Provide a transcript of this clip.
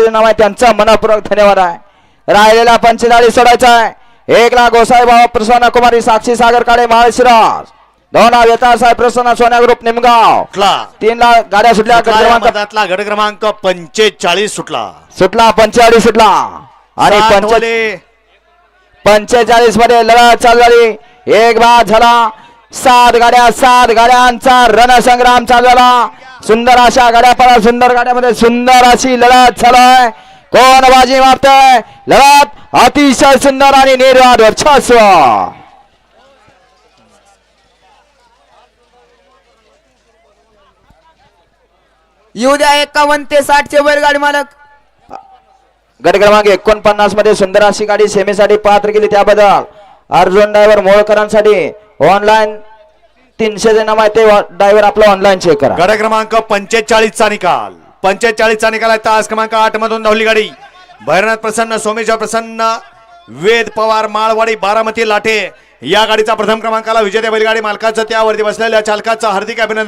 नाव आहे त्यांचा मनपूर्वक धन्यवाद आहे. राहिलेला पंचेचाळीस सोडायचा आहे. एक लाख गोसाई बाबा प्रसन्न कुमारी साक्षी सागर काळे महाशिराज दोन लाख वेताळ साहेब प्रसन्न सोन्या ग्रुप निमगाव. सुटला. तीन लाख गाड्या सुटल्या या क्रमांक पंचेचाळीस सुटला. सुटला पंचेचाळीस सुटला. आणि पंचेचाळीसमध्ये लढत चालू झाली. एक बाद झाला. सात गाड्या सात गाड्यांचा रणसंग्राम चालू झाला. सुंदर अशा गाड्या पडा सुंदर गाड्यामध्ये सुंदर अशी लढत चालू आहे. कोण बाजी मारतय? लढत अतिशय सुंदर आणि निर्वाद वर्चस्व. येऊ द्या एकावन्न ते साठचे बैलगाडी मालक. गट क्रमांक एकोणपन्नासमध्ये सुंदर अशी गाडी सेमीसाठी पात्र केली. त्याबद्दल अर्जुन ड्रायव्हर मोळकरांसाठी ऑनलाईन तीनशे नाव आहे ते ड्रायव्हर आपला ऑनलाईन चेक करा. गट क्रमांक पंचेचाळीस चा निकाल. पंचेचाळीस चा निकाल आहे तास क्रमांक आठ मधून धावली गाडी. भैरनाथ प्रसन्न सोमेश्वर प्रसन्न वेद पवार माळवाडी बारामती लाटे या गाडीचा प्रथम क्रमांकाला विजेत्या बैलगाडी मालकाचं त्यावरती बसलेल्या चालकाचं हार्दिक अभिनंदन.